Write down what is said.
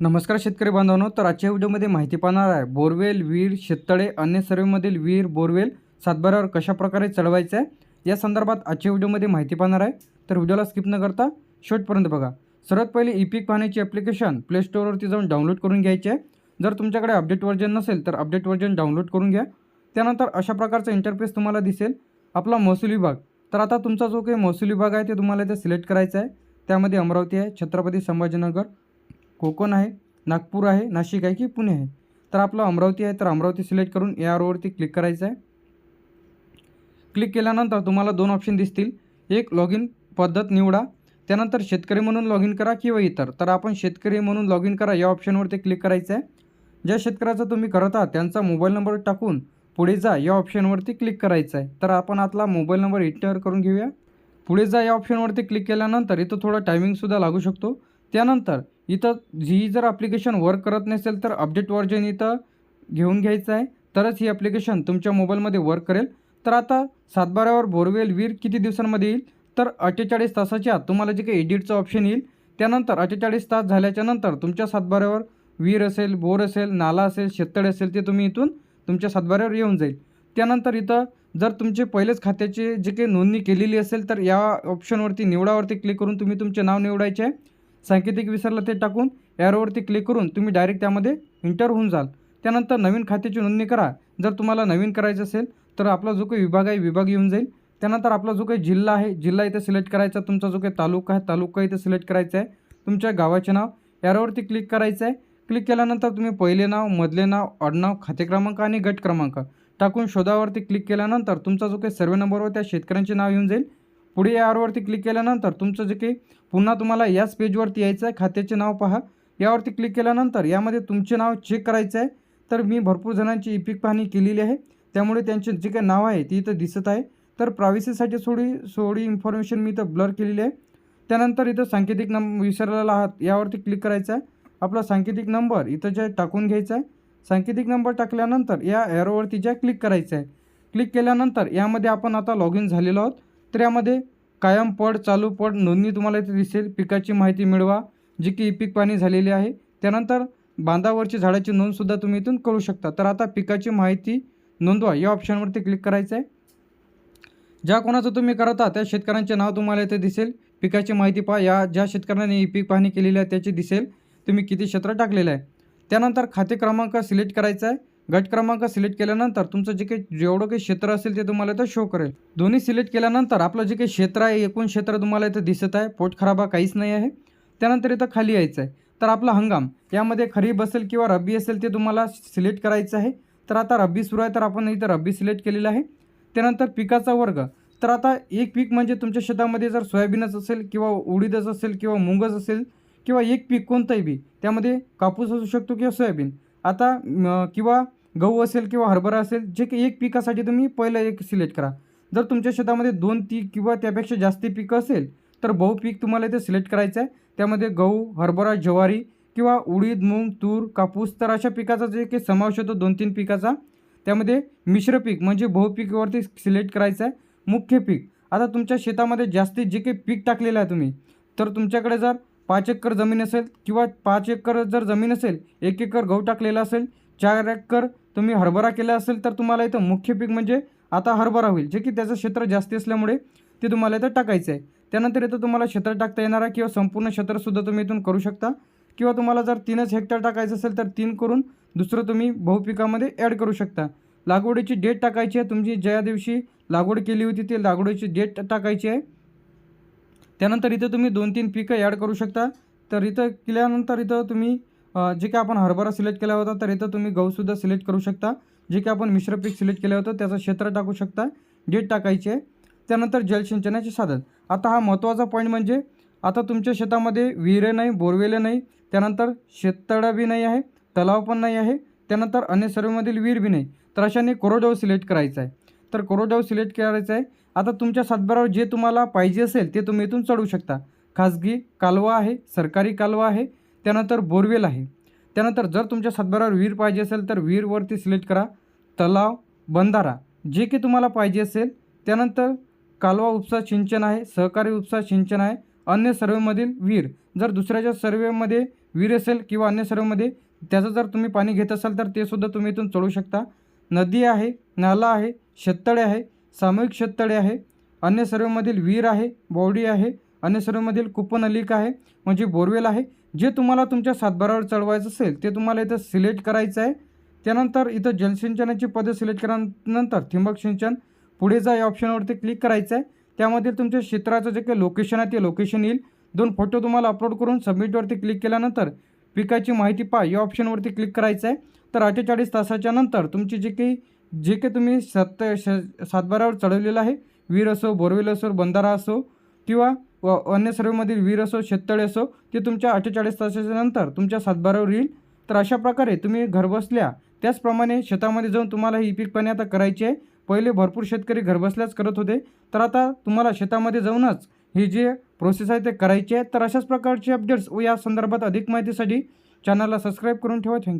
नमस्कार शेतकरी बांधवांनो तर आजच्या व्हिडिओमध्ये माहिती पाहणार आहे बोरवेल विहीर शेततळे अन्य सर्वेमधील विहीर बोरवेल सातबाऱ्यावर कशा प्रकारे चढवायचं आहे या संदर्भात आजच्या व्हिडिओमध्ये माहिती पाहणार आहे. तर व्हिडिओला स्किप न करता शेवटपर्यंत बघा. सर्वात पहिले ई पीक पाहण्याची ॲप्लिकेशन प्ले स्टोअरवरती जाऊन डाउनलोड करून घ्यायचे आहे. जर तुमच्याकडे अपडेट व्हर्जन नसेल तर अपडेट व्हर्जन डाउनलोड करून घ्या. त्यानंतर अशा प्रकारचा इंटरफेस तुम्हाला दिसेल आपला महसूल विभाग. तर आता तुमचा जो काही महसूल विभाग आहे ते तुम्हाला इथे सिलेक्ट करायचा आहे. त्यामध्ये अमरावती आहे छत्रपती संभाजीनगर कोकण आहे नागपूर आहे नाशिक आहे की पुणे आहे? तर आपलं अमरावती आहे तर अमरावती सिलेक्ट करून या रोवरती क्लिक करायचं आहे. क्लिक केल्यानंतर तुम्हाला दोन ऑप्शन दिसतील. एक लॉग इन पद्धत निवडा. त्यानंतर शेतकरी म्हणून लॉग इन करा किंवा इतर. तर आपण शेतकरी म्हणून लॉग इन करा या ऑप्शनवरती क्लिक करायचं आहे. ज्या शेतकऱ्याचं तुम्ही करत आहात त्यांचा मोबाईल नंबर टाकून पुढे जा या ऑप्शनवरती क्लिक करायचं आहे. तर आपण आपला मोबाईल नंबर इंटर करून घेऊया. पुढे जा या ऑप्शनवरती क्लिक केल्यानंतर इथं थोडं टायमिंगसुद्धा लागू शकतो. त्यानंतर इथं ही जर ॲप्लिकेशन वर्क करत नसेल तर अपडेट व्हर्जन इथं घेऊन घ्यायचं आहे. तरच ही ॲप्लिकेशन तुमच्या मोबाईलमध्ये वर्क करेल. तर आता सातबाऱ्यावर बोरवेल वीर किती दिवसांमध्ये येईल? तर अठ्ठेचाळीस तासाच्या आत तुम्हाला जे काही एडिटचं ऑप्शन येईल त्यानंतर अठ्ठेचाळीस तास झाल्याच्यानंतर तुमच्या सातबाऱ्यावर वीर असेल बोर असेल नाला असेल शेततळे असेल ते तुम्ही इथून तुमच्या सातबाऱ्यावर येऊन जाईल. त्यानंतर इथं जर तुमचे पहिलेच खात्याचे जे काही नोंदणी केलेली असेल तर या ऑप्शनवरती निवडावरती क्लिक करून तुम्ही तुमचे नाव निवडायचे आहे. सांकेतिक विसरलं ते टाकून ॲरोवरती क्लिक करून तुम्ही डायरेक्ट त्यामध्ये इंटर होऊन जाल. त्यानंतर नवीन खात्याची नोंदणी करा. जर तुम्हाला नवीन करायचं असेल तर आपला जो काही विभाग आहे विभाग येऊन जाईल. त्यानंतर आपला जो काही जिल्हा आहे जिल्हा इथे सिलेक्ट करायचा तुमचा जो काही तालुका आहे तालुका इथे सिलेक्ट करायचा आहे. तुमच्या गावाचे नाव यारोवरती क्लिक करायचं आहे. क्लिक केल्यानंतर तुम्ही पहिले नाव मधले नाव आडनाव खाते क्रमांक आणि गट क्रमांक टाकून शोधावरती क्लिक केल्यानंतर तुमचा जो काही सर्वे नंबरवर त्या शेतकऱ्यांचे नाव येऊन जाईल. पुढे यावरती क्लिक केल्यानंतर तुमचं जे काही पुन्हा तुम्हाला याच पेजवरती यायचं आहे खात्याचे नाव पहा. यावरती क्लिक केल्यानंतर यामध्ये तुमचे नाव चेक करायचं आहे. तर मी भरपूर जणांची ई पीक पाहणी केलेली आहे. त्यामुळे त्यांचे जे काही नाव आहे ते इथं दिसत आहे. तर प्रायव्हसीसाठी थोडी थोडी इन्फॉर्मेशन मी इथं ब्लर केलेली आहे. त्यानंतर इथं सांकेतिक नंब विसरलेला आहात यावरती क्लिक करायचं आहे. आपला सांकेतिक नंबर इथं जे टाकून घ्यायचा आहे. सांकेतिक नंबर टाकल्यानंतर या एरोवरती ज्या क्लिक करायचं आहे. क्लिक केल्यानंतर यामध्ये आपण आता लॉग इन झालेलो आहोत. तर यामध्ये कायम पड चालू पड नोंदणी तुम्हाला इथे दिसेल. पिकाची माहिती मिळवा. जी की पीक पाणी झालेली आहे. त्यानंतर बांधावरची झाडाची नोंदसुद्धा तुम्ही इथून करू शकता. तर आता पिकाची माहिती नोंदवा. या ऑप्शनवरती क्लिक करायचं आहे. ज्या कोणाचं तुम्ही करता त्या शेतकऱ्यांचे नाव तुम्हाला इथे दिसेल. पिकाची माहिती पहा. या ज्या शेतकऱ्यांनी ई पीक पाहणी केलेली आहे त्याची दिसेल. तुम्ही किती क्षेत्र टाकलेलं आहे. त्यानंतर खाते क्रमांक सिलेक्ट करायचा आहे. गट क्रमांक सिलेक्ट केल्यानंतर तुमचं जे काही जेवढं काही क्षेत्र असेल ते तुम्हाला इथं शो करेल. दोन्ही सिलेक्ट केल्यानंतर आपलं जे काही क्षेत्र आहे एकूण क्षेत्र तुम्हाला इथं दिसत आहे. पोट खराबा काहीच नाही आहे. त्यानंतर इथं खाली यायचं आहे. तर आपला हंगाम यामध्ये खरीप असेल किंवा रब्बी असेल ते तुम्हाला सिलेक्ट करायचं आहे. तर आता रब्बी सुरू आहे तर आपण इथं रब्बी सिलेक्ट केलेलं आहे. त्यानंतर पिकाचा वर्ग. तर आता एक पीक म्हणजे तुमच्या शेतामध्ये जर सोयाबीनच असेल किंवा उडीदच असेल किंवा मुंगच असेल किंवा एक पीक कोणतंही बी त्यामध्ये कापूस असू शकतो किंवा सोयाबीन. आता किंवा गहू असेल किंवा हरभरा असेल जे काही एक पिकासाठी तुम्ही पहिलं एक सिलेक्ट करा. जर तुमच्या शेतामध्ये दोन ती किंवा त्यापेक्षा जास्त पिकं असेल तर बहुपीक तुम्हाला इथे सिलेक्ट करायचं आहे त्यामध्ये गहू हरभरा ज्वारी किंवा उडीद मूग तूर कापूस तर अशा पिकाचा जे काही समावेश होतो दोन तीन पिकाचा. त्यामध्ये मिश्र पीक म्हणजे बहुपीकवरती सिलेक्ट करायचं आहे मुख्य पीक. आता तुमच्या शेतामध्ये जास्तीत जे काही पीक टाकलेलं आहे तुम्ही तर तुमच्याकडे जर पाच एकर जमीन असेल किंवा पाच एकर जर जमीन असेल एक एकर गहू टाकलेला असेल चार एकर तुम्ही हरभरा केला असेल तर तुम्हाला इथं मुख्य पीक म्हणजे आता हरभरा होईल जे की त्याचं क्षेत्र जास्ती असल्यामुळे ते तुम्हाला इथं टाकायचं आहे त्यानंतर इथं तुम्हाला क्षेत्र टाकता येणार आहे किंवा संपूर्ण क्षेत्रसुद्धा तुम्ही इथून करू शकता. किंवा तुम्हाला जर तीनच हेक्टर टाकायचं असेल तर तीन करून दुसरं तुम्ही बहुपिकामध्ये ॲड करू शकता. लागवडीची डेट टाकायची आहे तुमची ज्या दिवशी लागवड केली होती ती लागवडीची डेट टाकायची आहे. त्यानंतर इथं तुम्ही दोन तीन पिकं ॲड करू शकता. तर इथं केल्यानंतर इथं तुम्ही जे काही आपण हरभरा सिलेक्ट केला होता तर इथं तुम्ही गहूसुद्धा सिलेक्ट करू शकता. जे काही आपण मिश्र पीक सिलेक्ट केलं होतं त्याचं क्षेत्र टाकू शकता. डेट टाकायची. आहे त्यानंतर जलसिंचनाचे साधन. आता हा महत्त्वाचा पॉईंट म्हणजे आता तुमच्या शेतामध्ये विहिरे नाही बोरवेले नाही. त्यानंतर शेततळं बी नाही आहे तलाव पण नाही आहे. त्यानंतर अन्य सर्वेमधील विहीर बी नाही. तर अशाने कोरोडाव सिलेक्ट करायचा आहे. तर कोरोडाव सिलेक्ट करायचा आहे. आता तुमच्या सातबारावर जे तुम्हाला पाहिजे असेल ते तुम्ही इथून चढवू शकता. खाजगी कालवा आहे सरकारी कालवा आहे त्यानंतर बोरवेल आहे. त्यानंतर जर तुमच्या सातबारावर विहीर पाहिजे असेल तर विहीरवरती सिलेक्ट करा. तलाव बंधारा जे की तुम्हाला पाहिजे असेल. त्यानंतर कालवा उपसा सिंचन आहे सहकारी उपसा सिंचन आहे. अन्य सर्वेमधील विहीर जर दुसऱ्याच्या सर्वेमध्ये विहीर असेल किंवा अन्य सर्वेमध्ये त्याचं जर तुम्ही पाणी घेत असाल तर ते सुद्धा तुम्ही इथून चढू शकता. नदी आहे नाला आहे शेततळे आहे. सामूहिक शेततळे आहे. अन्य सर्वमधील विहीर आहे बॉडी आहे. अन्य सर्वमधील कुपनलिका आहे म्हणजे बोरवेल आहे. जे तुम्हाला तुमच्या सातबारावर चढवायचं असेल ते तुम्हाला इथं सिलेक्ट करायचं आहे. त्यानंतर इथं जलसिंचनाची पद्धत सिलेक्ट केल्यानंतर ठिबक सिंचन पुढे जा या ऑप्शनवरती क्लिक करायचं आहे. त्यामध्ये तुमच्या क्षेत्राचं जे काही लोकेशन आहे ते लोकेशन येईल. दोन फोटो तुम्हाला अपलोड करून सबमिटवरती क्लिक केल्यानंतर पिकाची माहिती पा या ऑप्शनवरती क्लिक करायचं आहे. तर अठ्ठेचाळीस तासाच्या नंतर तुमची जे काही जे काही तुम्ही सत्त श सातबारावर चढवलेलं आहे. वीर असो बोरवेल असो बंधारा असो किंवा व अन्य सर्वमधील वीर असो शेततळे असो ते तुमच्या अठ्ठेचाळीस तासाच्या नंतर तुमच्या सातबारावर येईल. तर अशा प्रकारे तुम्ही घरबसल्या त्याचप्रमाणे शेतामध्ये जाऊन तुम्हाला ही पीक पाणी आता करायची आहे. पहिले भरपूर शेतकरी घरबसल्याच करत होते. तर आता तुम्हाला शेतामध्ये जाऊनच हे जे प्रोसेस आहे ते करायची आहे. तर अशाच प्रकारचे अपडेट्स व या संदर्भात अधिक माहितीसाठी चॅनलला सबस्क्राईब करून ठेवा. थँक्यू